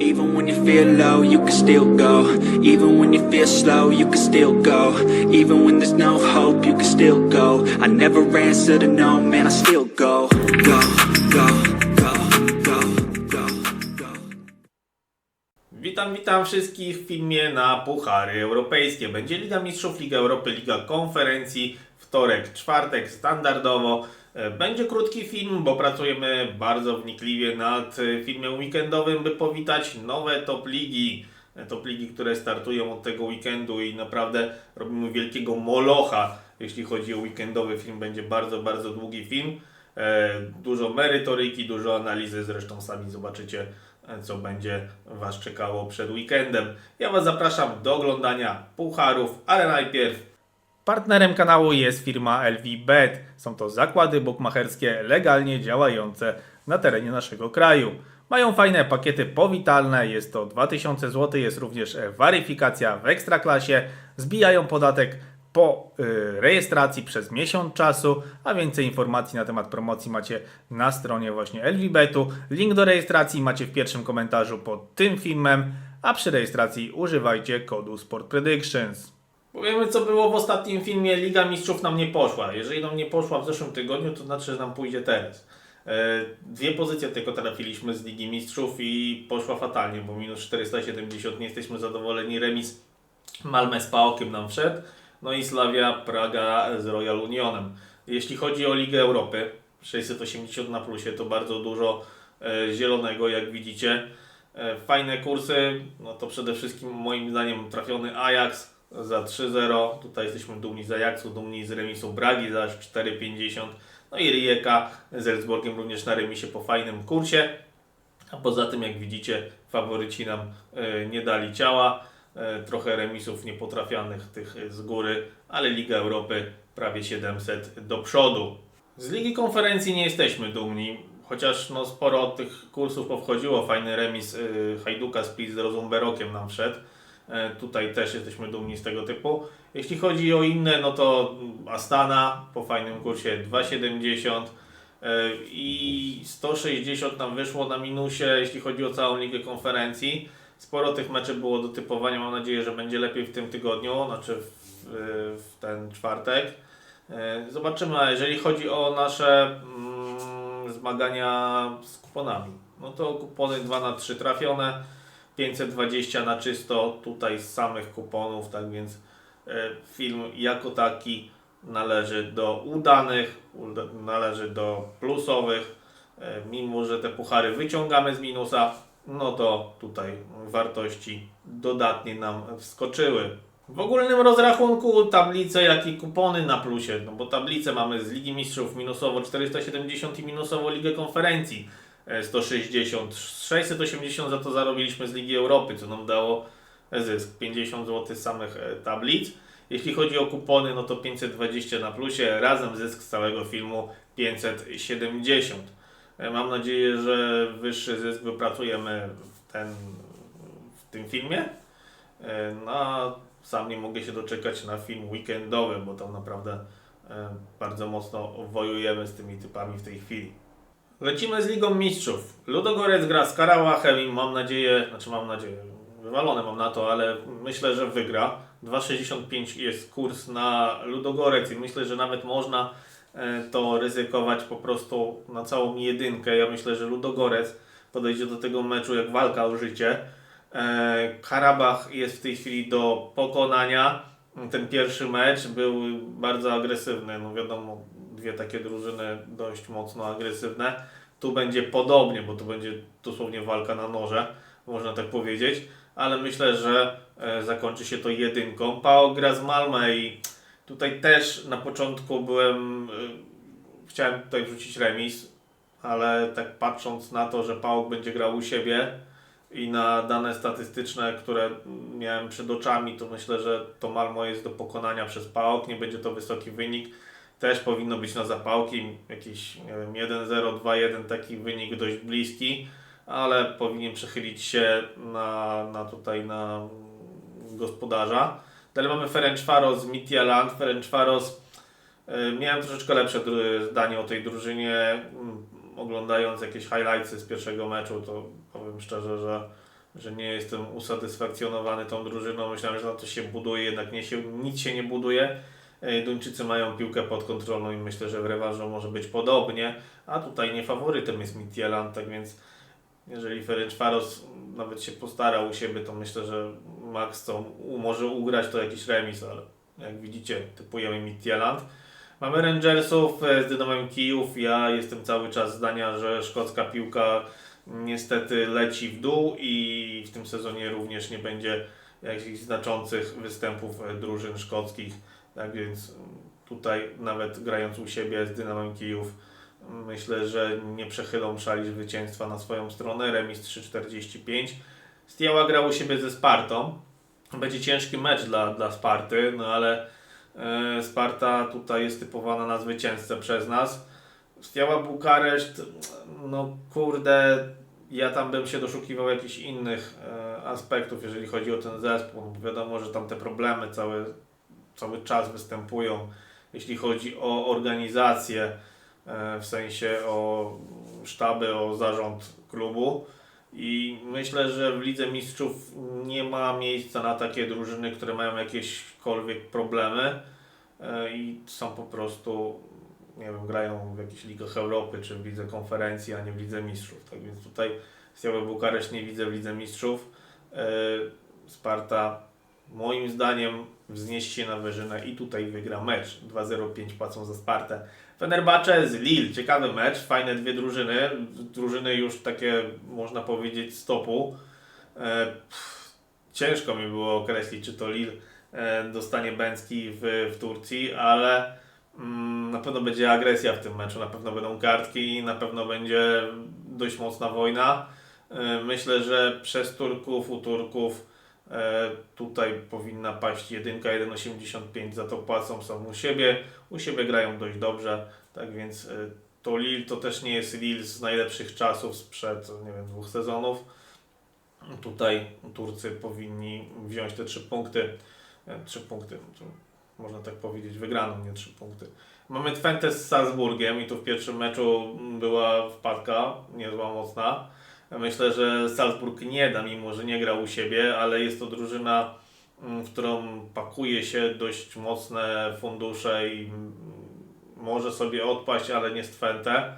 Even when you feel low, you can still go. Even when you feel slow, you can still go. Even when there's no hope, you can still go. I never answer to no, man, I still go. Go, go, go, go, go, go. Witam, witam wszystkich w filmie na Puchary Europejskie. Będzie Liga Mistrzów, Liga Europy, Liga Konferencji, wtorek, czwartek, standardowo. E, Będzie krótki film, bo pracujemy bardzo wnikliwie nad e, filmem weekendowym, by powitać nowe top ligi. E, Top ligi, które startują od tego weekendu i naprawdę robimy wielkiego molocha, jeśli chodzi o weekendowy film. Będzie bardzo, bardzo długi film. Dużo merytoryki, dużo analizy, zresztą sami zobaczycie, co będzie Was czekało przed weekendem. Ja Was zapraszam do oglądania pucharów, ale najpierw Partnerem kanału jest firma LVBet. Są to zakłady bukmacherskie legalnie działające na terenie naszego kraju. Mają fajne pakiety powitalne, jest to 2000 zł, jest również weryfikacja w ekstraklasie, zbijają podatek po y, rejestracji przez miesiąc czasu, a więcej informacji na temat promocji macie na stronie właśnie LVBetu. Link do rejestracji macie w pierwszym komentarzu pod tym filmem, a przy rejestracji używajcie kodu Sport Predictions. Powiemy, co było w ostatnim filmie. Liga Mistrzów nam nie poszła. Jeżeli nam nie poszła w zeszłym tygodniu, to znaczy, że nam pójdzie teraz. E, Dwie pozycje tylko trafiliśmy z Ligi Mistrzów i poszła fatalnie, bo minus 470 nie jesteśmy zadowoleni. Remis Malmę z Paokiem nam wszedł. No i Slavia Praga z Royal Unionem. Jeśli chodzi o Ligę Europy, 680 na plusie to bardzo dużo e, zielonego, jak widzicie. E, fajne kursy, no to przede wszystkim moim zdaniem trafiony Ajax za 3-0. Tutaj jesteśmy dumni z Ajaxu, dumni z remisu Bragi za aż 4,50. No i Rijeka z Elfsborgiem również na remisie po fajnym kursie. A poza tym, jak widzicie, faworyci nam e, nie dali ciała. E, trochę remisów niepotrafianych tych z góry, ale Liga Europy prawie 700 do przodu. Z Ligi Konferencji nie jesteśmy dumni, chociaż no, sporo tych kursów powchodziło. Fajny remis y, Hajduka Split z Rozumberokiem nam wszedł. E, tutaj też jesteśmy dumni z tego typu. Jeśli chodzi o inne, no to Astana po fajnym kursie 2,70 e, i 160 nam wyszło na minusie, jeśli chodzi o całą Ligę Konferencji. Sporo tych meczów było do typowania. Mam nadzieję, że będzie lepiej w tym tygodniu, znaczy w, w ten czwartek. E, Zobaczymy, a jeżeli chodzi o nasze mm, zmagania z kuponami, no to kupony 2 na 3 trafione, 520 na czysto tutaj z samych kuponów, tak więc e, film jako taki należy do udanych, uda- należy do plusowych, e, mimo że te puchary wyciągamy z minusa, no to tutaj wartości dodatnie nam wskoczyły. W ogólnym rozrachunku tablice, jak i kupony na plusie, no bo tablicę mamy z Ligi Mistrzów minusowo 470 i minusowo Ligę Konferencji 160, 680 za to zarobiliśmy z Ligi Europy, co nam dało zysk 50 zł z samych e, tablic. Jeśli chodzi o kupony, no to 520 na plusie, razem zysk z całego filmu 570. E, Mam nadzieję, że wyższy zysk wypracujemy w, ten, w tym filmie. E, No, sam nie mogę się doczekać na film weekendowy, bo tam naprawdę e, bardzo mocno wojujemy z tymi typami w tej chwili. Lecimy z Ligą Mistrzów. Ludogorec gra z Karałachem i mam nadzieję, znaczy mam nadzieję, wywalone mam na to, ale myślę, że wygra. 2,65 jest kurs na Ludogorec i myślę, że nawet można e, to ryzykować po prostu na całą jedynkę. Ja myślę, że Ludogorec podejdzie do tego meczu jak walka o życie. E, Karabach jest w tej chwili do pokonania. Ten pierwszy mecz był bardzo agresywny. No wiadomo, dwie takie drużyny dość mocno agresywne. Tu będzie podobnie, bo tu będzie dosłownie walka na noże, można tak powiedzieć. Ale myślę, że e, zakończy się to jedynką. Pao gra z Malmö i tutaj też na początku byłem, e, chciałem tutaj wrzucić remis, ale tak patrząc na to, że Pałok będzie grał u siebie, i na dane statystyczne, które miałem przed oczami, to myślę, że to Malmo jest do pokonania przez PAOK, nie będzie to wysoki wynik. Też powinno być na zapałki, jakiś nie wiem, 1-0, 2-1, taki wynik dość bliski, ale powinien przechylić się na, na tutaj na gospodarza. Dalej mamy Ferencvaros z Midtjylland. Ferencvaros e, miałem troszeczkę lepsze zdanie o tej drużynie. Mm, Oglądając jakieś highlightsy z pierwszego meczu, to powiem szczerze, że że nie jestem usatysfakcjonowany tą drużyną. Myślałem, że na to się buduje, jednak nie się, nic się nie buduje. E, Duńczycy mają piłkę pod kontrolą i myślę, że w rewanżu może być podobnie, a tutaj nie faworytem jest Midtjylland, tak więc jeżeli Ferencvaros nawet się postara u siebie, to myślę, że Max to może ugrać to jakiś remis, ale jak widzicie, typujemy Midtjylland. Mamy Rangersów e, z Dynamem Kijów. Ja jestem cały czas zdania, że szkocka piłka niestety leci w dół i w tym sezonie również nie będzie jakichś znaczących występów e, drużyn szkockich. Tak więc tutaj nawet grając u siebie z Dynamem Kijów myślę, że nie przechylą szali zwycięstwa na swoją stronę. Remis 3,45. Stiała grał u siebie ze Spartą. Będzie ciężki mecz dla, dla Sparty, no ale e, Sparta tutaj jest typowana na zwycięzcę przez nas. Stiała Bukareszt, no kurde, ja tam bym się doszukiwał jakichś innych e, aspektów, jeżeli chodzi o ten zespół. No, wiadomo, że tam te problemy cały, cały czas występują, jeśli chodzi o organizację, e, w sensie o sztaby, o zarząd klubu. I myślę, że w Lidze Mistrzów nie ma miejsca na takie drużyny, które mają jakiekolwiek problemy e, i są po prostu, nie wiem, grają w jakichś ligach Europy czy w Lidze Konferencji, a nie w Lidze Mistrzów. Tak więc tutaj Stiały Bukareszt nie widzę w Lidze Mistrzów. E, Sparta moim zdaniem wzniesie się na wyżynę i tutaj wygra mecz. 2-0-5 płacą za Spartę. Fenerbahce z Lille, ciekawy mecz, fajne dwie drużyny, drużyny już takie można powiedzieć stopu. E, ciężko mi było określić, czy to Lille e, dostanie Bęcki w, w Turcji, ale mm, na pewno będzie agresja w tym meczu, na pewno będą kartki, na pewno będzie dość mocna wojna. E, myślę, że przez Turków, u Turków tutaj powinna paść jedynka 1,85 za to płacą są u siebie, u siebie grają dość dobrze, tak więc e, to Lille to też nie jest Lille z najlepszych czasów sprzed, nie wiem, dwóch sezonów. Tutaj Turcy powinni wziąć te trzy punkty, e, trzy punkty, to można tak powiedzieć, wygraną, nie trzy punkty. Mamy Twente z Salzburgiem i tu w pierwszym meczu była wpadka niezła, mocna. Myślę, że Salzburg nie da, mimo że nie grał u siebie, ale jest to drużyna, mm, w którą pakuje się dość mocne fundusze i mm, może sobie odpaść, ale nie z Twente.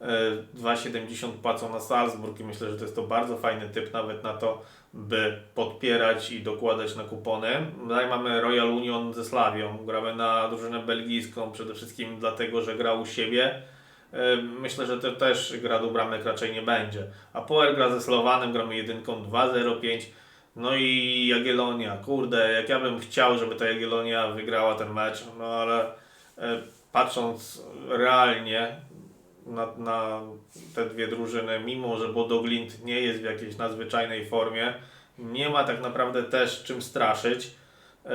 E, 2,70 płacą na Salzburg i myślę, że to jest to bardzo fajny typ nawet na to, by podpierać i dokładać na kupony. Dalej mamy Royal Union ze Slawią. Gramy na drużynę belgijską przede wszystkim dlatego, że gra u siebie. E, Myślę, że to też gra do bramek raczej nie będzie. A Poel gra ze Slowanem, gramy jedynką 2-0-5. No i Jagiellonia, kurde, jak ja bym chciał, żeby ta Jagiellonia wygrała ten mecz, no ale e, patrząc realnie na, na te dwie drużyny, mimo że Bodo Glimt nie jest w jakiejś nadzwyczajnej formie, nie ma tak naprawdę też czym straszyć. E,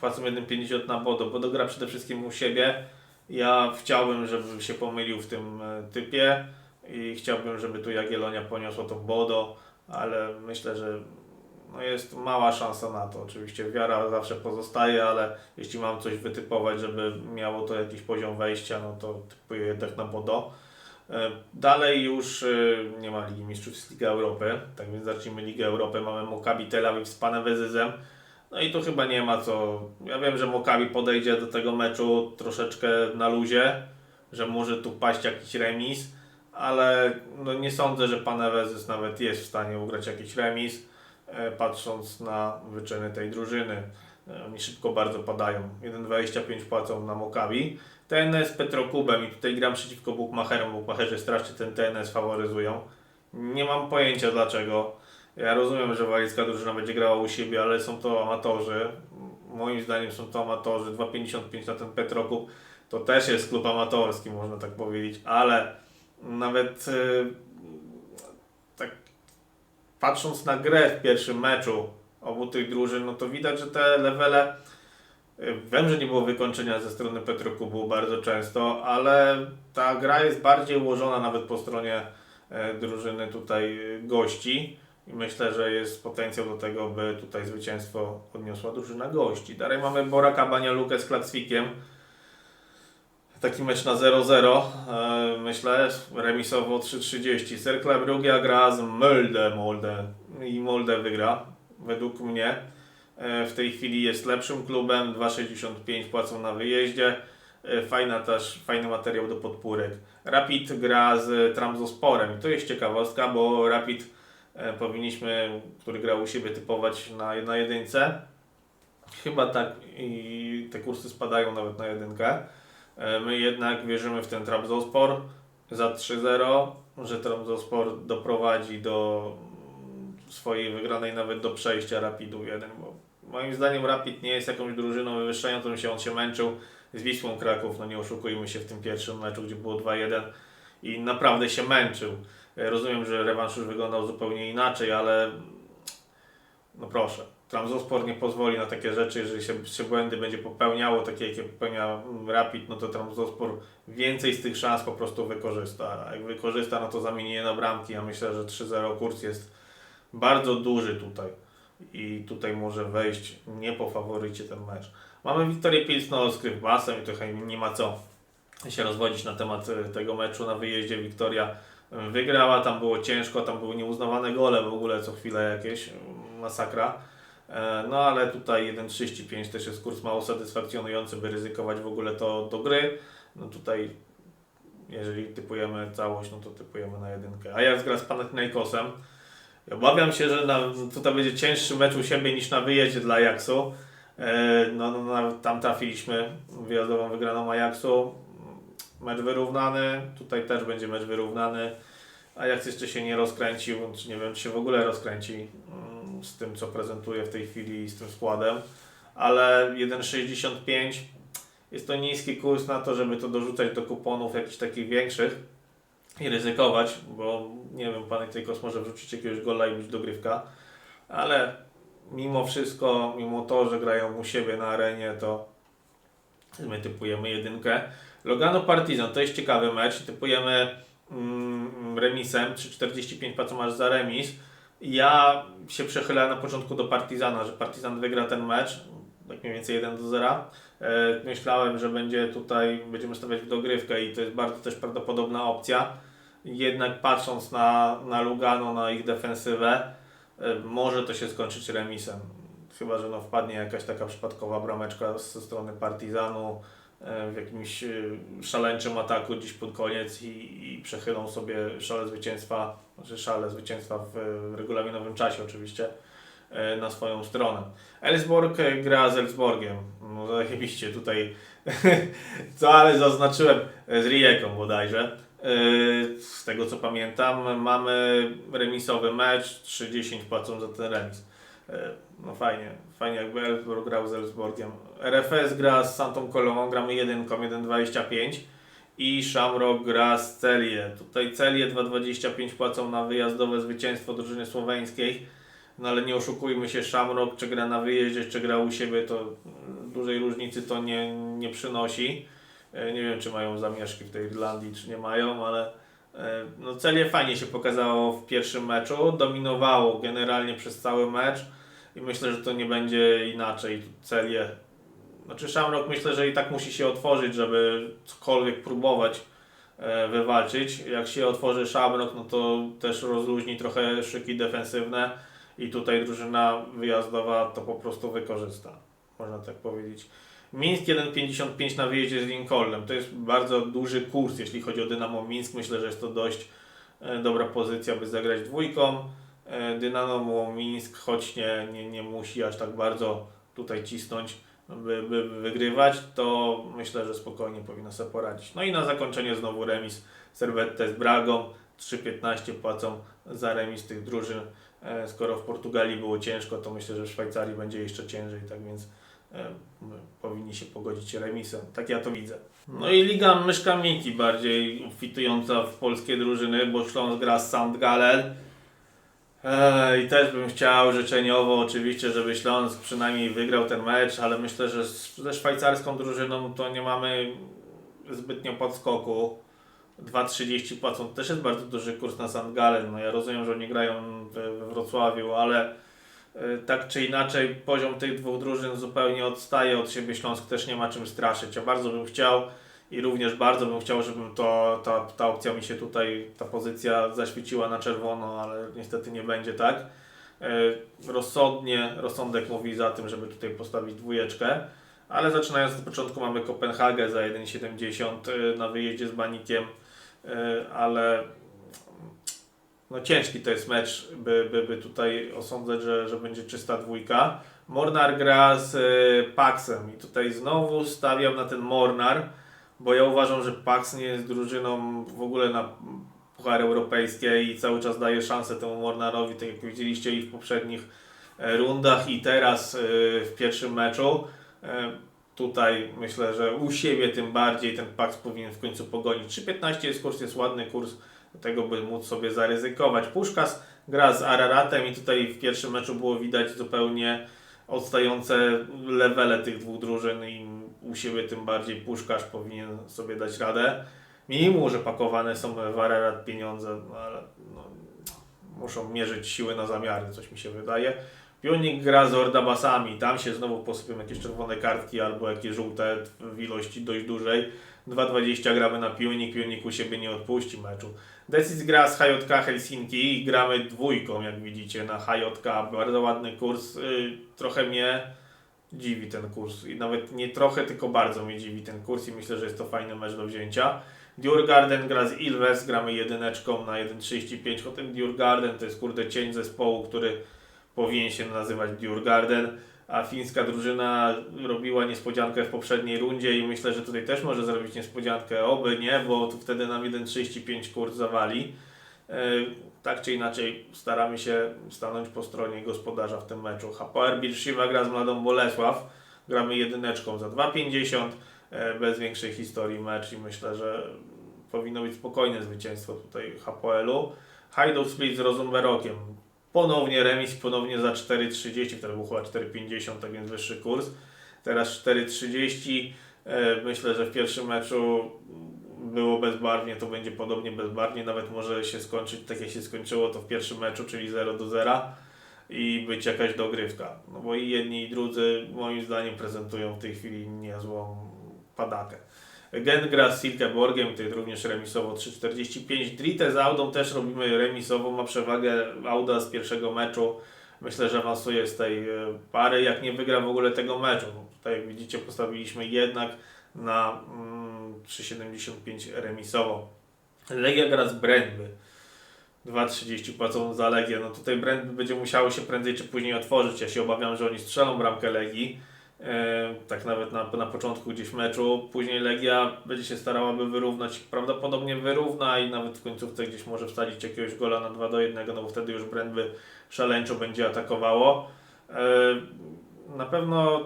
Płacą 1,50 na Bodo. Bodo gra przede wszystkim u siebie. Ja chciałbym, żeby się pomylił w tym e, typie i chciałbym, żeby tu Jagiellonia poniosła to Bodo, ale myślę, że no jest mała szansa na to. Oczywiście wiara zawsze pozostaje, ale jeśli mam coś wytypować, żeby miało to jakiś poziom wejścia, no to typuję jednak na Bodo. E, Dalej już e, nie ma Ligi Mistrzów, Liga Europy, tak więc zacznijmy Ligę Europy. Mamy Mokabi Tel Awiw z Panem Wezyzem. No i tu chyba nie ma co. Ja wiem, że Mokabi podejdzie do tego meczu troszeczkę na luzie, że może tu paść jakiś remis, ale no nie sądzę, że Pan Ewezys nawet jest w stanie ugrać jakiś remis, e, patrząc na wyczyny tej drużyny. E, Oni szybko bardzo padają. 1,25 płacą na Mokabi. TNS Petrokubem i tutaj gram przeciwko Bukmacherom. Bukmacherzy strasznie ten TNS faworyzują. Nie mam pojęcia dlaczego. Ja rozumiem, że walicka drużyna będzie grała u siebie, ale są to amatorzy. Moim zdaniem są to amatorzy. 2,55 na ten Petrokub to też jest klub amatorski, można tak powiedzieć, ale nawet y, tak patrząc na grę w pierwszym meczu obu tych drużyn, no to widać, że te levele y, Wiem, że nie było wykończenia ze strony Petrokubu bardzo często, ale ta gra jest bardziej ułożona nawet po stronie e, drużyny tutaj y, gości. I myślę, że jest potencjał do tego, by tutaj zwycięstwo odniosła drużyna gości. Dalej mamy Boraka Banialukę z Klacwikiem. Taki mecz na 0-0, e, myślę, remisowo 3-30. Cerkla Brugia gra z Mölde, Molde. i Molde wygra, według mnie. E, W tej chwili jest lepszym klubem, 2,65 płacą na wyjeździe. E, Fajna też, fajny materiał do podpórek. Rapid gra z Tramzosporem. To jest ciekawostka, bo Rapid powinniśmy, który grał u siebie, typować na, na jedynce. Chyba tak i te kursy spadają nawet na jedynkę. E, My jednak wierzymy w ten Trabzonspor za 3-0, że Trabzonspor doprowadzi do swojej wygranej nawet do przejścia Rapidu 1, bo moim zdaniem Rapid nie jest jakąś drużyną wywyższającą się, on się męczył z Wisłą Kraków, no nie oszukujmy się w tym pierwszym meczu, gdzie było 2-1 i naprawdę się męczył. Rozumiem, że rewanż już wyglądał zupełnie inaczej, ale no proszę, Trabzonspor nie pozwoli na takie rzeczy, jeżeli się, się błędy będzie popełniało, takie jakie popełnia Rapid, no to Trabzonspor więcej z tych szans po prostu wykorzysta. A jak wykorzysta, no to zamieni je na bramki. Ja myślę, że 3-0 kurs jest bardzo duży tutaj i tutaj może wejść nie po faworycie ten mecz. Mamy Wiktorię Pilsno z Krywbasem i trochę nie ma co się rozwodzić na temat e, tego meczu na wyjeździe. Wiktoria wygrała, tam było ciężko, tam były nieuznawane gole w ogóle co chwilę jakieś, masakra. E, No ale tutaj 1,35 też jest kurs mało satysfakcjonujący, by ryzykować w ogóle to do gry. No tutaj jeżeli typujemy całość, no to typujemy na jedynkę. Ajax gra z Panathinaikosem. Obawiam się, że na, tutaj będzie cięższy mecz u siebie niż na wyjeździe dla Ajaxu. E, No, no, no tam trafiliśmy wyjazdową wygraną Ajaxu. Mecz wyrównany, tutaj też będzie mecz wyrównany. Ajax jeszcze się nie rozkręcił, czy nie wiem, czy się w ogóle rozkręci mm, z tym, co prezentuje w tej chwili z tym składem. Ale 1,65 jest to niski kurs na to, żeby to dorzucać do kuponów jakichś takich większych i ryzykować, bo nie wiem, pan Tykos może wrzucić jakiegoś gola i być dogrywka, ale mimo wszystko, mimo to, że grają u siebie na arenie, to my typujemy jedynkę. Logano Partizan to jest ciekawy mecz, typujemy mm, remisem, 3,45 płacą aż za remis. Ja się przechylałem na początku do Partizana, że Partizan wygra ten mecz, tak mniej więcej 1 do 0. E, Myślałem, że będzie tutaj, będziemy stawiać w dogrywkę i to jest bardzo też prawdopodobna opcja. Jednak patrząc na, na Lugano, na ich defensywę, e, może to się skończyć remisem. Chyba, że no wpadnie jakaś taka przypadkowa brameczka ze strony Partizanu e, w jakimś e, szaleńczym ataku dziś pod koniec i, i przechylą sobie szale zwycięstwa, znaczy szale zwycięstwa w regulaminowym czasie oczywiście e, na swoją stronę. Elfsborg e, gra z Elfsborgiem. No zajebiście tutaj, co ale zaznaczyłem z Rijeką bodajże. Z tego co pamiętam, mamy remisowy mecz, 3-10 płacą za ten remis. E, No fajnie, fajnie jakby Elfsborg grał z Elfsborgiem. RFS gra z Santą Kolomą, gramy 1 1,25 i Shamrock gra z Celię. Tutaj Celię 2,25 płacą na wyjazdowe zwycięstwo drużyny słoweńskiej. No ale nie oszukujmy się, Shamrock czy gra na wyjeździe, czy gra u siebie, to dużej różnicy to nie, nie przynosi. E, Nie wiem, czy mają zamieszki w tej Irlandii, czy nie mają, ale no Celię fajnie się pokazało w pierwszym meczu, dominowało generalnie przez cały mecz i myślę, że to nie będzie inaczej. Celię, znaczy Shamrock myślę, że i tak musi się otworzyć, żeby cokolwiek próbować e, wywalczyć. Jak się otworzy Shamrock, no to też rozluźni trochę szyki defensywne i tutaj drużyna wyjazdowa to po prostu wykorzysta, można tak powiedzieć. Mińsk 1,55 na wyjeździe z Lincolnem. To jest bardzo duży kurs, jeśli chodzi o Dynamo Mińsk. Myślę, że jest to dość e, dobra pozycja, by zagrać dwójką. E, Dynamo Mińsk, choć nie, nie, nie musi aż tak bardzo tutaj cisnąć, by, by wygrywać, to myślę, że spokojnie powinno sobie poradzić. No i na zakończenie znowu remis Servette z Bragą. 3,15 płacą za remis tych drużyn. E, Skoro w Portugalii było ciężko, to myślę, że w Szwajcarii będzie jeszcze ciężej, tak więc powinni się pogodzić remisem. Tak ja to widzę. No i Liga Myszka Miki bardziej obfitująca w polskie drużyny, bo Śląsk gra z. E, I też bym chciał życzeniowo oczywiście, żeby Śląsk przynajmniej wygrał ten mecz, ale myślę, że ze szwajcarską drużyną to nie mamy zbytnio podskoku. 2,30 płacą, też jest bardzo duży kurs na St. Gallen. No ja rozumiem, że oni grają we, Wrocławiu, ale tak czy inaczej poziom tych dwóch drużyn zupełnie odstaje od siebie. Śląsk też nie ma czym straszyć. Ja bardzo bym chciał i również bardzo bym chciał, żeby to, ta, ta opcja mi się tutaj, ta pozycja zaświeciła na czerwono, ale niestety nie będzie tak. E, Rozsądnie, rozsądek mówi za tym, żeby tutaj postawić dwójeczkę. Ale zaczynając od początku mamy Kopenhagę za 1,70 e, na wyjeździe z Banikiem, ale no ciężki to jest mecz, by, by, by tutaj osądzać, że, że będzie czysta dwójka. Mornar gra z e, Paxem i tutaj znowu stawiam na ten Mornar, bo ja uważam, że Pax nie jest drużyną w ogóle na Puchary Europejskie i cały czas daje szansę temu Mornarowi, tak jak widzieliście i w poprzednich e, rundach i teraz e, w pierwszym meczu. Tutaj myślę, że u siebie tym bardziej ten Pax powinien w końcu pogonić. 3.15 jest kurs, jest ładny kurs, do tego by móc sobie zaryzykować. Puszkas gra z Araratem i tutaj w pierwszym meczu było widać zupełnie odstające levele tych dwóch drużyn i u siebie tym bardziej Puszkarz powinien sobie dać radę. Mimo, że pakowane są w Ararat pieniądze, no ale no, muszą mierzyć siły na zamiary, coś mi się wydaje. Pionik gra z Ordabasami, tam się znowu posypią jakieś czerwone kartki albo jakieś żółte w ilości dość dużej. 2,20 gramy na Pionik, Pionik u siebie nie odpuści meczu. Decis gra z HJK Helsinki i gramy dwójką, jak widzicie, na HJK. Bardzo ładny kurs, yy, trochę mnie dziwi ten kurs i nawet nie trochę, tylko bardzo mnie dziwi ten kurs i myślę, że jest to fajny mecz do wzięcia. Djurgarden gra z Ilves, gramy jedyneczką na 1,35, choć ten Djurgarden to jest kurde cień zespołu, który powinien się nazywać Djurgarden, a fińska drużyna robiła niespodziankę w poprzedniej rundzie i myślę, że tutaj też może zrobić niespodziankę, oby nie, bo tu wtedy nam 1,35 kurs zawali. E, Tak czy inaczej staramy się stanąć po stronie gospodarza w tym meczu. HPR Birszywa gra z Mladą Bolesław, gramy jedyneczką za 2,50 e, bez większej historii mecz i myślę, że powinno być spokojne zwycięstwo tutaj HPL-u. Hajduk Split z Rosenberokiem. Ponownie remis, ponownie za 4,30, wtedy był chyba 4,50, tak więc wyższy kurs. Teraz 4,30. E, Myślę, że w pierwszym meczu było bezbarwnie, to będzie podobnie bezbarwnie, nawet może się skończyć tak jak się skończyło to w pierwszym meczu, czyli 0 do 0 i być jakaś dogrywka. No bo i jedni i drudzy moim zdaniem prezentują w tej chwili niezłą padakę. Gen gra z Silkeborgiem, tutaj również remisowo 3,45. Drite z Audą też robimy remisowo, ma przewagę Auda z pierwszego meczu. Myślę, że awansuje z tej e, pary, jak nie wygra w ogóle tego meczu. Tutaj widzicie postawiliśmy jednak na mm, 3,75 remisowo. Legia gra z Brędby. 2,30 płacą za Legię. No tutaj Brędby będzie musiało się prędzej czy później otworzyć. Ja się obawiam, że oni strzelą bramkę Legii. E, tak nawet na, na początku gdzieś meczu. Później Legia będzie się starała, by wyrównać. Prawdopodobnie wyrówna i nawet w końcówce gdzieś może wsadzić jakiegoś gola na 2 do 1, no bo wtedy już Brędby szaleńczo będzie atakowało. E, na pewno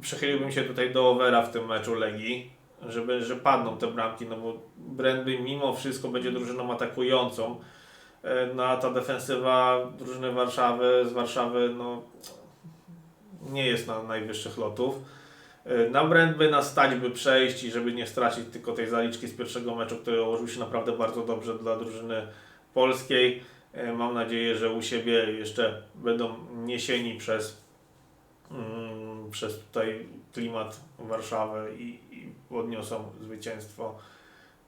przechyliłbym się tutaj do overa w tym meczu Legii, żeby, że padną te bramki, no bo Brędby mimo wszystko będzie drużyną atakującą. E, No a ta defensywa drużyny Warszawy z Warszawy, no nie jest na najwyższych lotów. E, Na Brędby nas stać by przejść i żeby nie stracić tylko tej zaliczki z pierwszego meczu, który ułożył się naprawdę bardzo dobrze dla drużyny polskiej. E, Mam nadzieję, że u siebie jeszcze będą niesieni przez, mm, przez tutaj klimat Warszawy i, i odniosą zwycięstwo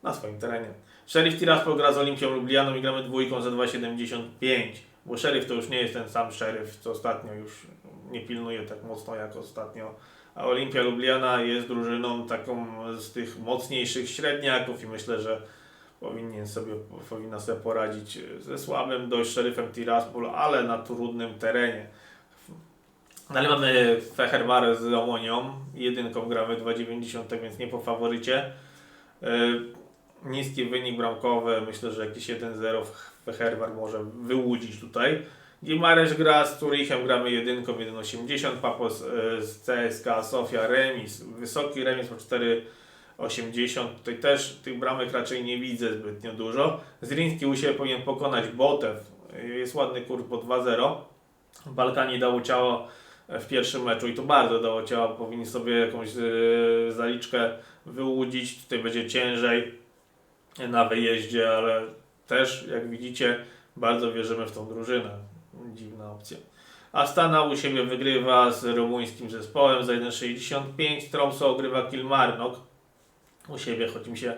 na swoim terenie. Sheriff Tiraspol gra z Olimpią Lublianą i gramy dwójką za 2,75, bo Sheriff to już nie jest ten sam Sheriff, co ostatnio już nie pilnuje tak mocno jak ostatnio. A Olimpia Lubliana jest drużyną taką z tych mocniejszych średniaków i myślę, że powinien sobie, powinna sobie poradzić ze słabym dość Sheriffem Tiraspol, ale na trudnym terenie. No ale mamy Feherwarę z Omonią, jedynką gramy 2,90, tak więc nie po faworycie. Yy, niski wynik bramkowy, myślę, że jakiś 1-0 Feherwar może wyłudzić tutaj. Gimares gra z Turichem, gramy jedynką 1,80, Papos e, z CSK Sofia remis, wysoki remis po 4,80, tutaj też tych bramek raczej nie widzę zbytnio dużo. Zrinski u siebie powinien pokonać Botew, jest ładny kurs po 2-0. Balkani dało ciało w pierwszym meczu i to bardzo dało ciało, powinni sobie jakąś e, zaliczkę wyłudzić, tutaj będzie ciężej na wyjeździe, ale też jak widzicie bardzo wierzymy w tą drużynę. Dziwna opcja. Astana u siebie wygrywa z rumuńskim zespołem za 1,65. Tromso ogrywa Kilmarnock u siebie, choć mi się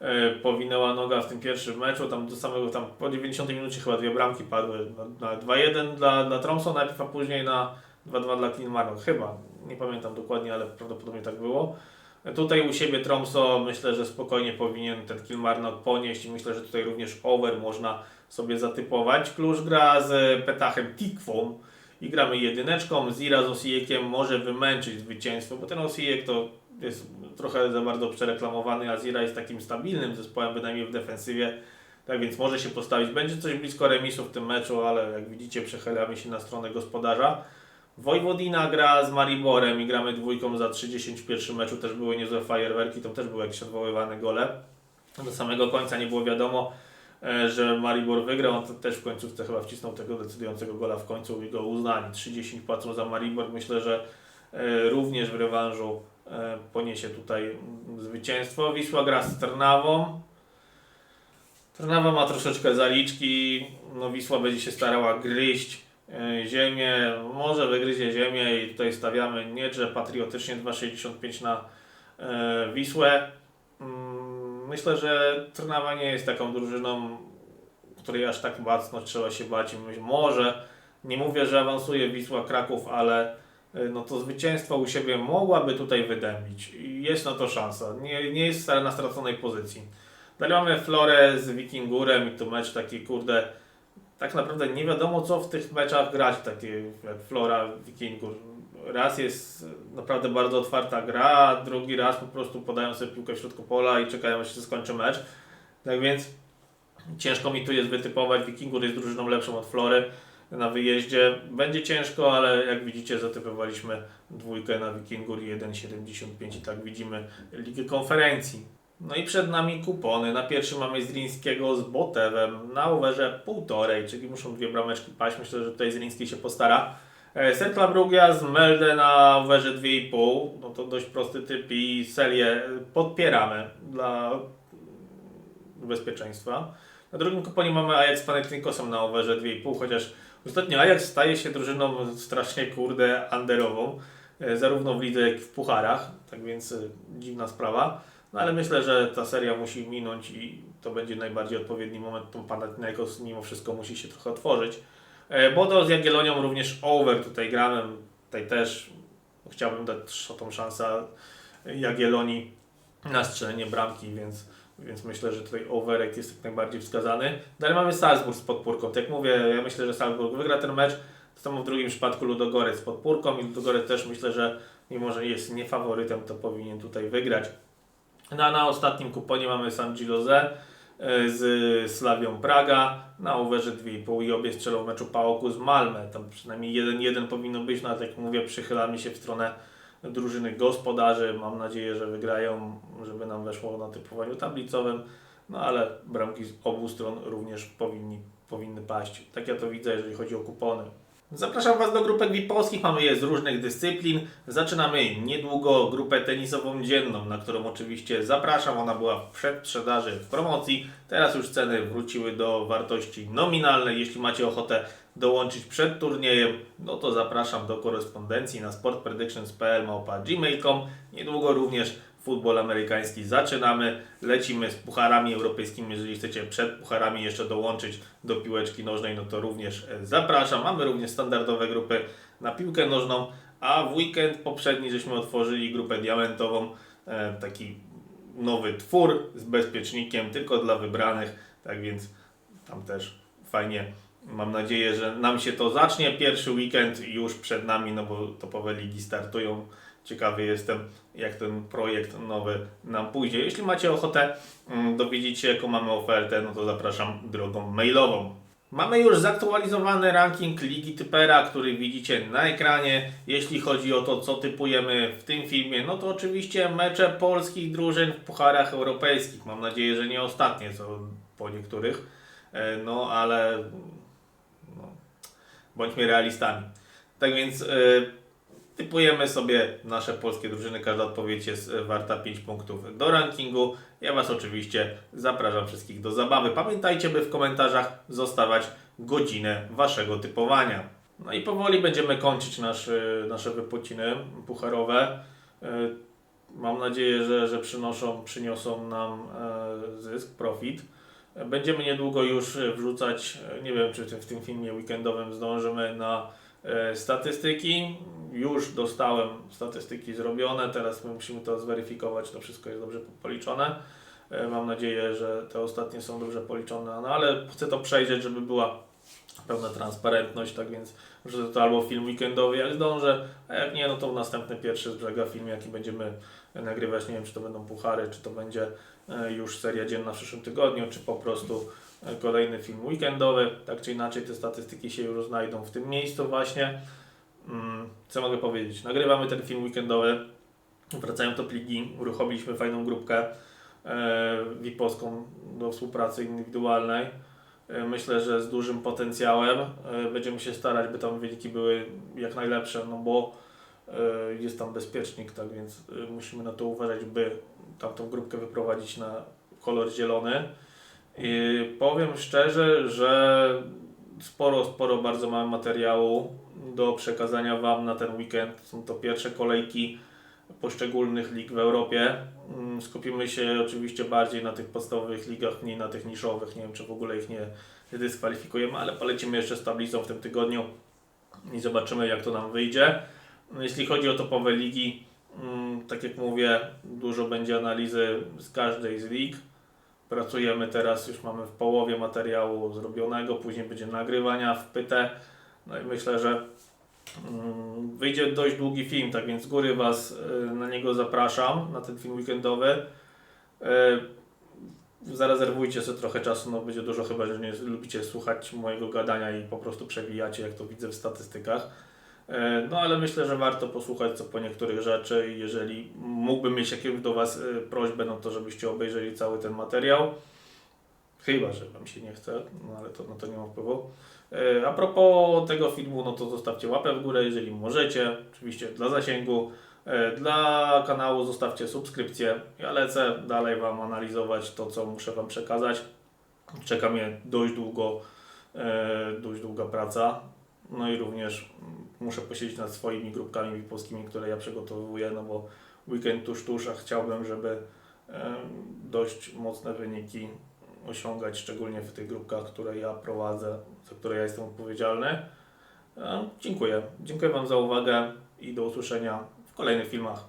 e, powinęła noga w tym pierwszym meczu, tam do samego, tam po 90 minucie chyba dwie bramki padły, na, na 2-1 dla, dla Tromso najpierw, a później na 2-2 dla Kilmarnock, chyba, nie pamiętam dokładnie, ale prawdopodobnie tak było. Tutaj u siebie Tromso myślę, że spokojnie powinien ten Kilmarnock ponieść i myślę, że tutaj również over można sobie zatypować. Klucz gra z Petachem Tikwą i gramy jedyneczką. Zira z Osijekiem może wymęczyć zwycięstwo, bo ten Osijek to jest trochę za bardzo przereklamowany, a Zira jest takim stabilnym zespołem, bynajmniej w defensywie. Tak więc może się postawić. Będzie coś blisko remisu w tym meczu, ale jak widzicie przechylamy się na stronę gospodarza. Wojwodina gra z Mariborem i gramy dwójką za 30 w pierwszym meczu. Też były niezłe fajerwerki, tam też były jakieś odwoływane gole. Do samego końca nie było wiadomo, e, że Maribor wygrał. On to też w końcówce chyba wcisnął tego decydującego gola w końcu i go uznali. 30 płacą za Maribor. Myślę, że e, również w rewanżu e, poniesie tutaj zwycięstwo. Wisła gra z Trnawą. Trnawa ma troszeczkę zaliczki. No Wisła będzie się starała gryźć ziemię. Może wygryzie ziemię i tutaj stawiamy nie, że patriotycznie 2,65 na e, Wisłę. Mm, Myślę, że Trnawa nie jest taką drużyną, której aż tak mocno trzeba się bać. Może, nie mówię, że awansuje Wisła Kraków, ale y, no to zwycięstwo u siebie mogłaby tutaj wydębić. Jest na to szansa. Nie, nie jest wcale na straconej pozycji. Dalej mamy Florę z Wikingurem i tu mecz taki, kurde, tak naprawdę nie wiadomo co w tych meczach grać, takie jak Flora, Wikingur. Raz jest naprawdę bardzo otwarta gra, drugi raz po prostu podają sobie piłkę w środku pola i czekają aż się skończy mecz. Tak więc ciężko mi tu jest wytypować. Wikingur jest drużyną lepszą od Flory na wyjeździe. Będzie ciężko, ale jak widzicie zatypowaliśmy dwójkę na Wikingur i 1,75 i tak widzimy Ligę Konferencji. No i przed nami kupony. Na pierwszym mamy Zrińskiego z Botewem na overze półtorej, czyli muszą dwie brameczki paść. Myślę, że tutaj Zriński się postara. Serkla Brugia z Melde na overze 2,5. No to dość prosty typ i serię podpieramy dla bezpieczeństwa. Na drugim kuponie mamy Ajax z Panathinaikosem na overze 2,5, chociaż ostatnio Ajax staje się drużyną strasznie kurde underową, e, zarówno w lidze jak i w pucharach, tak więc e, dziwna sprawa. No ale myślę, że ta seria musi minąć i to będzie najbardziej odpowiedni moment. Tą Panathinaikos mimo wszystko musi się trochę otworzyć. E, Bodo z Jagiellonią również over tutaj gramy. Tutaj też chciałbym dać tą szansę Jagiellonii na strzelenie bramki, więc, więc myślę, że tutaj overek jest jak najbardziej wskazany. Dalej mamy Salzburg z podpórką. Tak jak mówię, ja myślę, że Salzburg wygra ten mecz. To samo w drugim przypadku Ludogorec z podpórką i Ludogorec też myślę, że mimo, że jest nie faworytem, to powinien tutaj wygrać. No, a na ostatnim kuponie mamy San Gilose e, z Slawią Praga na overze 2,5 i obie strzelą w meczu Paoku z Malmę. Tam przynajmniej 1-1 powinno być, no tak jak mówię, przychylamy się w stronę drużyny gospodarzy. Mam nadzieję, że wygrają, żeby nam weszło na typowaniu tablicowym. No ale bramki z obu stron również powinni, powinny paść. Tak ja to widzę, jeżeli chodzi o kupony. Zapraszam Was do grupek VIP-owskich, mamy je z różnych dyscyplin. Zaczynamy niedługo grupę tenisową dzienną, na którą oczywiście zapraszam. Ona była w przedsprzedaży, w promocji. Teraz już ceny wróciły do wartości nominalnej. Jeśli macie ochotę dołączyć przed turniejem, no to zapraszam do korespondencji na sportpredictions.pl gmail.com. Niedługo również futbol amerykański zaczynamy. Lecimy z pucharami europejskimi. Jeżeli chcecie przed pucharami jeszcze dołączyć do piłeczki nożnej, no to również e, zapraszam. Mamy również standardowe grupy na piłkę nożną, a w weekend poprzedni żeśmy otworzyli grupę diamentową, e, taki nowy twór z bezpiecznikiem tylko dla wybranych, tak więc tam też fajnie. Mam nadzieję, że nam się to zacznie. Pierwszy weekend już przed nami, no bo topowe ligi startują. Ciekawy jestem, jak ten projekt nowy nam pójdzie. Jeśli macie ochotę mm, dowiedzieć się, jaką mamy ofertę, no to zapraszam drogą mailową. Mamy już zaktualizowany ranking Ligi Typera, który widzicie na ekranie. Jeśli chodzi o to, co typujemy w tym filmie, no to oczywiście mecze polskich drużyn w pucharach europejskich. Mam nadzieję, że nie ostatnie, co po niektórych. E, No ale no, bądźmy realistami. Tak więc e, typujemy sobie nasze polskie drużyny. Każda odpowiedź jest e, warta 5 punktów do rankingu. Ja Was oczywiście zapraszam wszystkich do zabawy. Pamiętajcie, by w komentarzach zostawiać godzinę Waszego typowania. No i powoli będziemy kończyć nasz, e, nasze wypociny pucharowe. E, Mam nadzieję, że, że przynoszą, przyniosą nam zysk, profit. Będziemy niedługo już wrzucać, nie wiem czy w tym, filmie weekendowym zdążymy na statystyki. Już dostałem statystyki zrobione, teraz my musimy to zweryfikować, to wszystko jest dobrze policzone. E, Mam nadzieję, że te ostatnie są dobrze policzone, no ale chcę to przejrzeć, żeby była pełna transparentność, tak więc że to albo film weekendowy jak zdążę, a jak nie, no to następny pierwszy z brzega film, jaki będziemy nagrywać, nie wiem czy to będą puchary, czy to będzie e, już seria dzienna w przyszłym tygodniu, czy po prostu e, kolejny film weekendowy, tak czy inaczej te statystyki się już znajdą w tym miejscu właśnie. Mm, Co mogę powiedzieć? Nagrywamy ten film weekendowy, wracają top ligi, uruchomiliśmy fajną grupkę e, VIP-owską do współpracy indywidualnej. E, Myślę, że z dużym potencjałem. E, Będziemy się starać, by tam wyniki były jak najlepsze, no bo jest tam bezpiecznik, tak więc musimy na to uważać, by tamtą grupkę wyprowadzić na kolor zielony. I powiem szczerze, że sporo, sporo bardzo mamy materiału do przekazania Wam na ten weekend. Są to pierwsze kolejki poszczególnych lig w Europie. Mm, Skupimy się oczywiście bardziej na tych podstawowych ligach, mniej na tych niszowych. Nie wiem, czy w ogóle ich nie dyskwalifikujemy, ale polecimy jeszcze z tablicą w tym tygodniu i zobaczymy, jak to nam wyjdzie. Jeśli chodzi o topowe ligi, mm, tak jak mówię, dużo będzie analizy z każdej z lig. Pracujemy teraz, już mamy w połowie materiału zrobionego, później będzie nagrywania w pytę. No i myślę, że mm, wyjdzie dość długi film, tak więc z góry Was y, na niego zapraszam, na ten film weekendowy. Y, Zarezerwujcie sobie trochę czasu, no będzie dużo chyba, że nie lubicie słuchać mojego gadania i po prostu przewijacie, jak to widzę w statystykach. E, No ale myślę, że warto posłuchać co po niektórych rzeczy i jeżeli mógłbym mieć jakąś do Was e, prośbę, no to żebyście obejrzeli cały ten materiał. Chyba, że Wam się nie chce, no ale to, no to nie ma wpływu. E, A propos tego filmu, no to zostawcie łapę w górę, jeżeli możecie, oczywiście dla zasięgu. Dla kanału zostawcie subskrypcję. Ja lecę dalej Wam analizować to, co muszę Wam przekazać. Czeka mnie dość długo, dość długa praca. No i również muszę posiedzieć nad swoimi grupkami polskimi, które ja przygotowuję, no bo weekend tuż tuż, a chciałbym, żeby dość mocne wyniki osiągać, szczególnie w tych grupkach, które ja prowadzę, za które ja jestem odpowiedzialny. Dziękuję. Dziękuję Wam za uwagę i do usłyszenia w kolejnych filmach.